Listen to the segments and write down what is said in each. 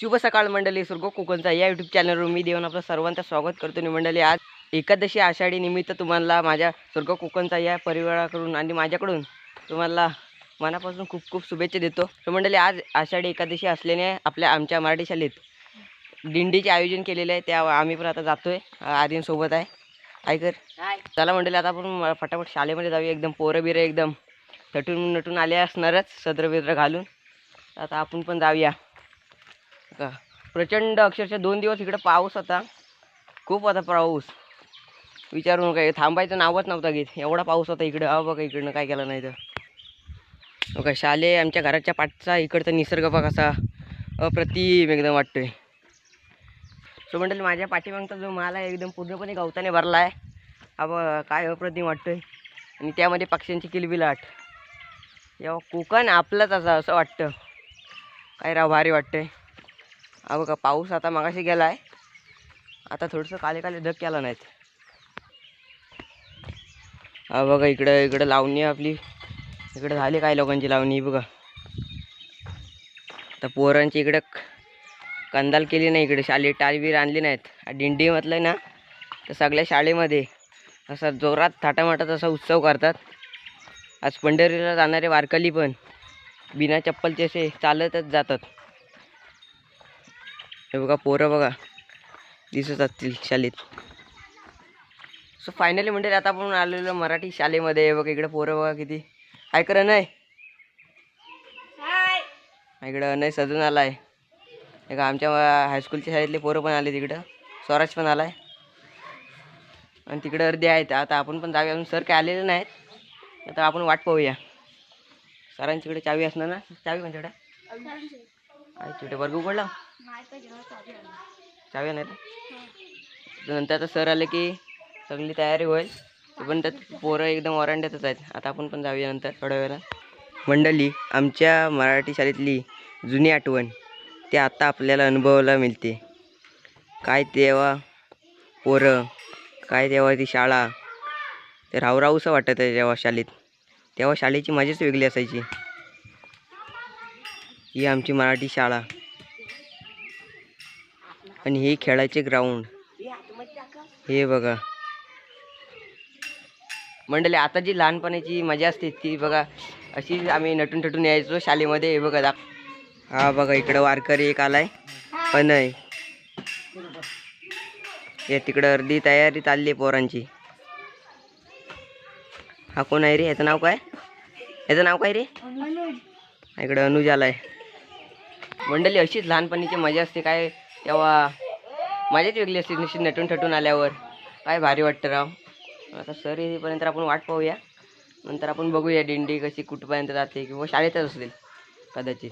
शुभ सकाळ मंडळी सुर्गो कोकणचा या यूट्यूब चॅनलवर मी देऊन आपलं सर्वांचं स्वागत करतो. आणि मंडळी आज एकादशी आषाढी निमित्त तुम्हाला माझ्या स्वर्ग कोकणचा या परिवाराकडून आणि माझ्याकडून तुम्हाला मनापासून खूप खूप शुभेच्छा देतो. तर मंडळी आज आषाढी एकादशी असल्याने आपल्या आमच्या मराठी शाळेत दिंडीचे आयोजन केलेले आहे. त्या आम्ही पण आता जातोय. आर्यनसोबत आहे. ऐकर चला मंडळी आता आपण फटाफट शाळेमध्ये जाऊया. एकदम पोरं बिरं एकदम नटून नटून आले असणारच सदर बिद्र घालून. आता आपण पण जाऊया. का प्रचंड अक्षरशः दोन दिवस इकडं पाऊस होता. खूप होता पाऊस. विचारू नका थांबायचं नावच नव्हता घेत. एवढा पाऊस होता इकडं. हा बघा इकडनं काय केलं नाही तर. बघा शाले आमच्या घराच्या पाठचा इकडचा निसर्ग बघा असा अप्रतिम एकदम वाटतोय. सो मंडळी माझ्या पाठीमागचा जो माल आहे एकदम पूर्णपणे गवताने भरला आहे हा काय अप्रतिम वाटतोय. आणि त्यामध्ये पक्ष्यांची किलबिलाट. या कोकण आपलंच असं असं वाटतं. काय राव भारी वाटतंय. हा बघा पाऊस आता मागाशी गेला आहे आता थोडंसं काले काले धग केला नाहीत. हा बघा इकडं इकडं लावणी आपली. इकडं झाली काय लोकांची लावणी बघा. आता पोरांची इकडं कंदाल केली नाही इकडे. शाळेत टाळबीर आणली नाहीत. दिंडी म्हटलं ना तर सगळ्या शाळेमध्ये असा जोरात थाटामाटात असा उत्सव करतात. आज पंढरीला जाणारे वारकरी पण बिना चप्पलचे असे चालतच जातात. हे बघा पोरं बघा. दिसत असतील शाळेत. सो फायनली म्हणजे आता आपण आलेलो मराठी शाळेमध्ये. हे बघा इकडे पोरं बघा किती. ऐकलं नाही इकडं नाही सजून आला आहे हे का आमच्या हायस्कूलच्या शाळेतले पोरं पण आले तिकडं स्वराज पण आला आहे आणि तिकडं अर्धे आहेत. आता आपण पण जाऊया. अजून सर काय आलेले नाहीत. आता आपण वाट पाहूया. सरांच्याकडे चावी असणार ना? चावी कोणच्याकडे तिकडे वर्ग उघडला. चावी नाही नंतर आता सर आले की सगळी तयारी होईल. ते पण त्यात पोरं एकदम ओरांड्यातच आहेत. आता आपण पण जाऊया नंतर थोड्या वेळा मंडळी आमच्या मराठी शाळेतली जुनी आठवण ते आता आपल्याला अनुभवायला मिळते. काय तेव्हा पोरं काय तेव्हा ती शाळा ते राहू राहूसं वाटत आहे जेव्हा शाळेत. तेव्हा शाळेची मजाच वेगळी असायची. ही आमची मराठी शाळा. आणि हे खेळायचे ग्राउंड हे बघा. मंडळी आता जी लहानपणाची मजा असते ती बघा अशीच आम्ही नटून टटून यायचो शाळेमध्ये. हे बघा दाख हा बघा इकडं वारकरी एक आलाय. पण आहे हे तिकडं अर्धी तयारी चालली आहे पोरांची. हा कोण आहे रे? याचं नाव काय? याचं नाव काय रे? इकडं अनुज आलाय. मंडळी अशीच लहानपणीची मजा असते. काय तेव्हा मजाच वेगळी असते निश्चित नटून ठटून आल्यावर. काय भारी वाटतं राव. आता सर येईपर्यंत आपण वाट पाहूया. नंतर आपण बघूया दिंडी कशी कुठपर्यंत जाते किंवा शाळेतच असेल कदाचित.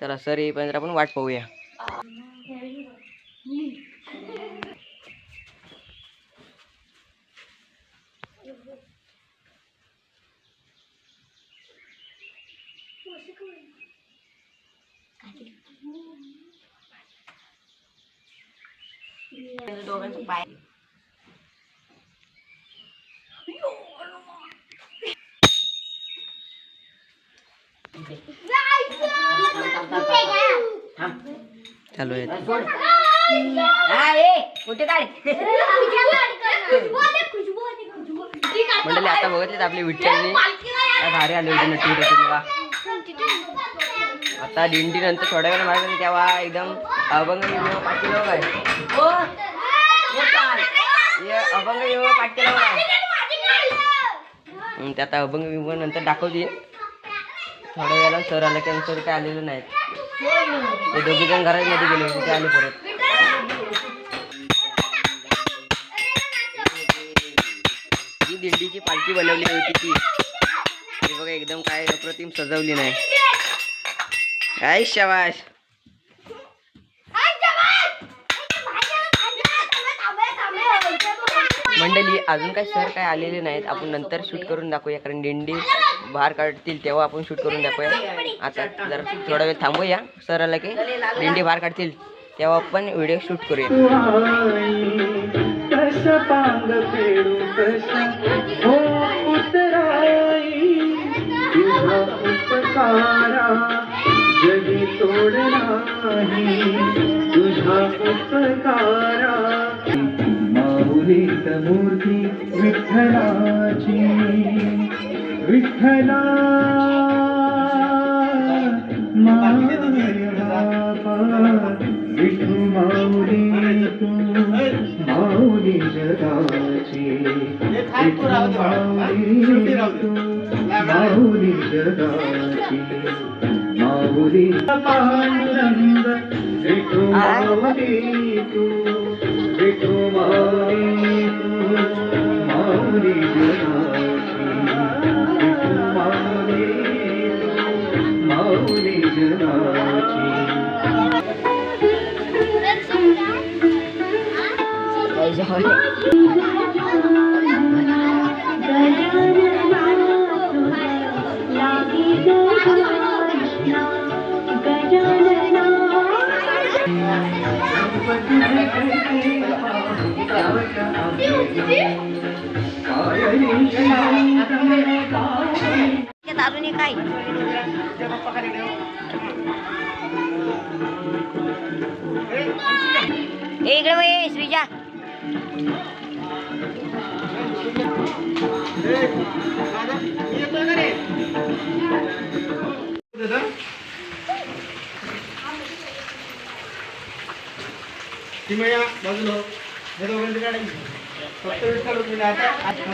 चला सर येईपर्यंत आपण वाट पाहूया. चालू आहे. मंडळी आता बघितलेत आपले विठ्ठलनी. भारी आले होते टटून बघा. आता दिंडी नंतर थोड्या वेळ मागे तेव्हा एकदम अभंग विवाह पाटील काय हे. अभंग विवाह पाठ केला हं, त्यात अभंग विवाह नंतर दाखवतील थोड्या वेळाला सर आलं की सर काय आलेलं नाहीत ते दोघे जण घरामध्ये गेले होते ते आले परत. जी दिंडीची पालखी बनवली होती ती. ती बघा एकदम काय अप्रतिम सजवली नाही. काय शवाश मंडळी अजून काय सर काय आलेले नाहीत. आपण नंतर शूट करून दाखवूया कारण दिंडी बाहेर काढतील तेव्हा आपण शूट करून दाखवूया. आता जरा थोडा वेळ थांबूया. सर आला की दिंडी बाहेर काढतील तेव्हा आपण व्हिडिओ शूट करूया. जगी तोडणार तुझा तुझ्या मूर्ती विठ्ठलाची विठ्ठला विठू माऊली तू माऊली जगाची विठू माऊली तू माऊली जगाची माऊली पांडुरंग विठू माऊली तू अजून एक काय ए इकडे वळ, ए দাদা तिमया बाजूला हे दोघांची गाडी सत्तावीस तालुक्यात आता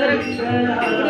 哎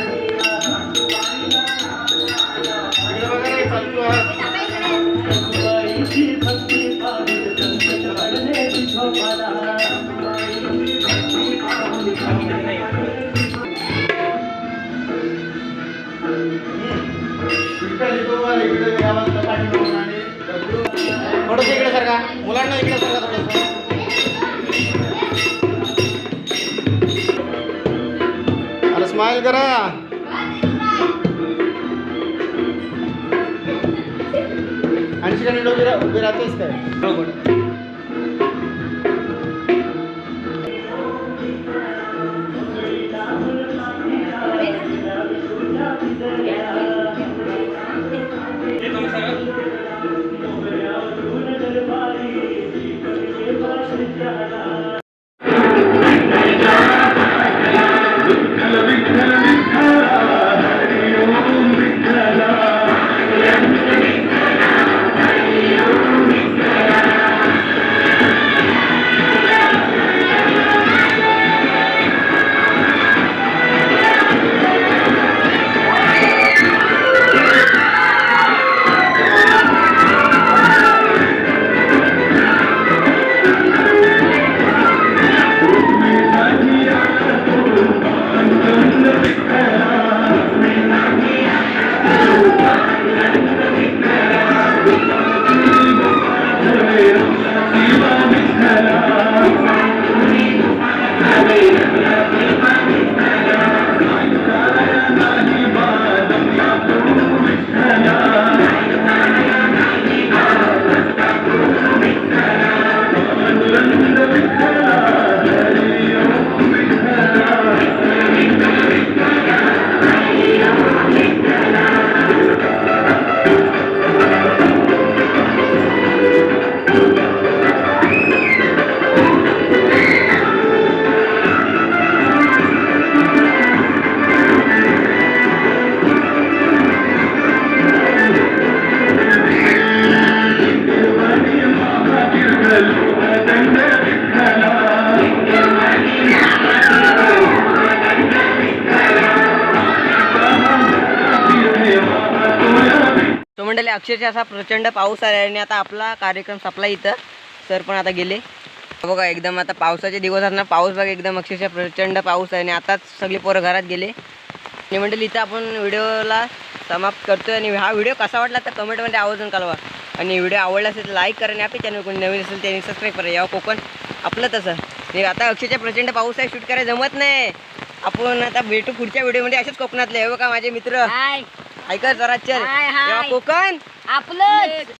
सरका इकडे थोडंसं अरे स्माइल करा. ऐंशी काही उभी रा- उभी राहतेस काय? बरोबर अक्षरशः असा प्रचंड पाऊस आला आणि आता आपला कार्यक्रम संपला इथं. सर पण आता गेले. बघा एकदम आता पावसाचे दिवस आहेत ना पाऊस बघा एकदम अक्षरशः प्रचंड पाऊस आहे आणि आताच सगळी पोरं घरात गेले. आणि मंडळी इथं आपण व्हिडिओला समाप्त करतोय आणि हा व्हिडिओ कसा वाटला तर कमेंटमध्ये आवर्जून कळवा. आणि व्हिडिओ आवडला असेल तर लाईक करा आणि आपल्या चॅनल कोणी नवीन असेल त्यांनी सबस्क्राईब करा. यावं कोकण आपलं तसं. आणि आता अक्षरशः प्रचंड पाऊस आहे. शूट करायला जमत नाही. आपण आता भेटू पुढच्या व्हिडिओमध्ये असेच कोकणातले. हे बघा माझे मित्र. हाय ऐका जरा चल. हाय, हाय. तेव्हा कोकण. आपलं